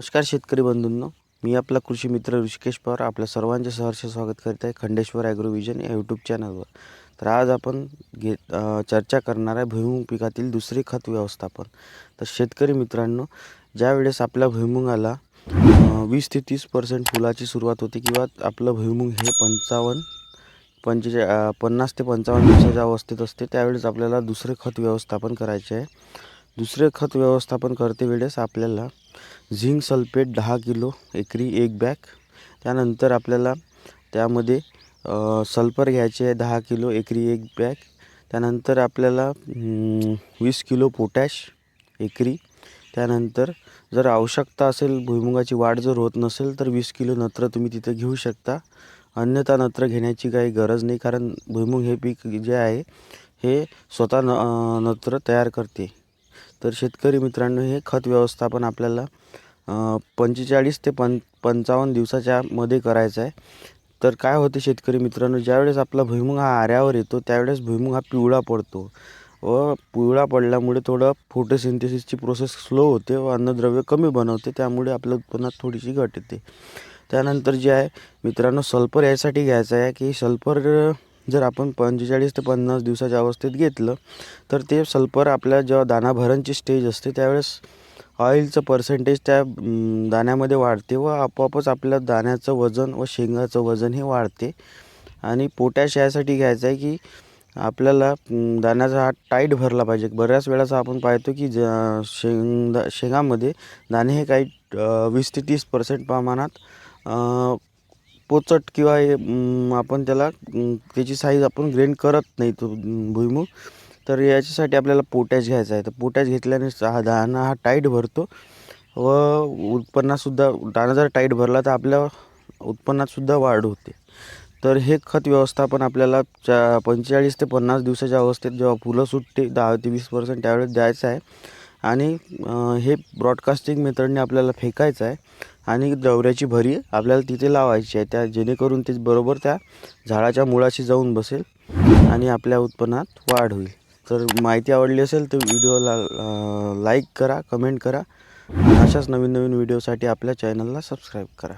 नमस्कार शेतकरी बंधूंनो. मी आपला कृषी मित्र ऋषिकेश पवार. आपल्या सर्वांचे सहर्ष स्वागत करीत आहे खंडेश्वर ॲग्रोविजन या यूट्यूब चॅनलवर तर आज आपण घेत चर्चा करणार आहे भुईमुग पिकातील दुसरे खत व्यवस्थापन. तर शेतकरी मित्रांनो ज्यावेळेस आपल्या भुईमुगाला वीस ते तीस पर्सेंट फुलाची सुरुवात होते किंवा आपलं भुईमुग हे पंचावन्न पंचेचा पन्नास ते पंचावन्न दिवसाच्या अवस्थेत असते त्यावेळेस आपल्याला दुसरे खत व्यवस्थापन करायचे आहे. दुसरे खत व्यवस्थापन करते वेळेस आपल्याला झिंक सल्फेट दहा किलो एकरी एक बॅग. त्यानंतर आपल्याला त्यामध्ये सल्फर घ्यायचे आहे दहा किलो एकरी एक बॅग. त्यानंतर आपल्याला वीस किलो पोटॅश एकरी. त्यानंतर जर आवश्यकता असेल भुईमुगाची वाढ जर होत नसेल तर वीस किलो नत्र तुम्ही तिथं घेऊ शकता. अन्यथा नत्र घेण्याची काही गरज नाही कारण भुईमुग हे पीक जे आहे हे स्वतः न नत्र तयार करते. तर शेतकरी मित्रांनो हे खत व्यवस्थापन आपल्याला पंचेचाळीस ते पं पंचावन्न दिवसाच्या मध्ये करायचं आहे. तर काय होते शेतकरी मित्रांनो ज्यावेळेस आपला भुईमुग हा आऱ्यावर येतो त्यावेळेस भुईमुग हा पिवळा पडतो व पिवळा पडल्यामुळे थोडं फोटोसिंथेसिसची प्रोसेस स्लो होते व अन्नद्रव्य कमी बनवते त्यामुळे आपल्या उत्पन्नात थोडीशी घट येते. त्यानंतर जे आहे मित्रांनो सल्फर यासाठी घ्यायचं आहे की सल्फर जर आपण पंचेचाळीस ते पन्नास दिवसाच्या अवस्थेत घेतलं तर ते सल्फर आपल्या जेव्हा दाना भरणची स्टेज असते त्यावेळेस ऑइलचं पर्सेंटेज त्या दाण्यामध्ये वाढते व आपोआपच आपल्या दाण्याचं वजन व शेंगाचं वजन हे वाढते. आणि पोटॅश यासाठी घ्यायचं आहे की आपल्याला दाण्याचा हा टाईट भरला पाहिजे. बऱ्याच वेळाचा आपण पाहतो की ज शेंगा शेंगामध्ये दाणे हे काही वीस ते तीस पर्सेंट प्रमाणात पोचट किंवा हे, आपण त्याला त्याची साईज आपण ग्रेन करत नाही तो भुईमूग भुईमुग. तर याच्यासाठी आपल्याला पोटॅश घ्यायचा आहे. तर पोटॅश घेतल्याने हा दाणा हा टाईट भरतो. व उत्पन्नातसुद्धा दाणा जर टाईट भरला तर आपल्या उत्पन्नातसुद्धा वाढ होते. तर हे खत व्यवस्थापन आपल्याला चा पंचेचाळीस ते पन्नास दिवसाच्या अवस्थेत जेव्हा फुलं सुटते दहा ते वीस पर्सेंट त्यावेळेस द्यायचं आहे. आणि हे ब्रॉडकास्टिंग मेथडने आपल्याला फेकायचं आहे. आणि दवऱ्याची भरी आपल्याला तिथे लावायची आहे. त्या जेणेकरून ते बरोबर त्या झाडाच्या मुळाशी जाऊन बसेल आणि आपल्या उत्पन्नात वाढ होईल. तर माहिती आवडली असेल तर व्हिडिओला लाईक करा कमेंट करा. अशाच नवीन नवीन व्हिडिओसाठी आपल्या चॅनलला सबस्क्राईब करा.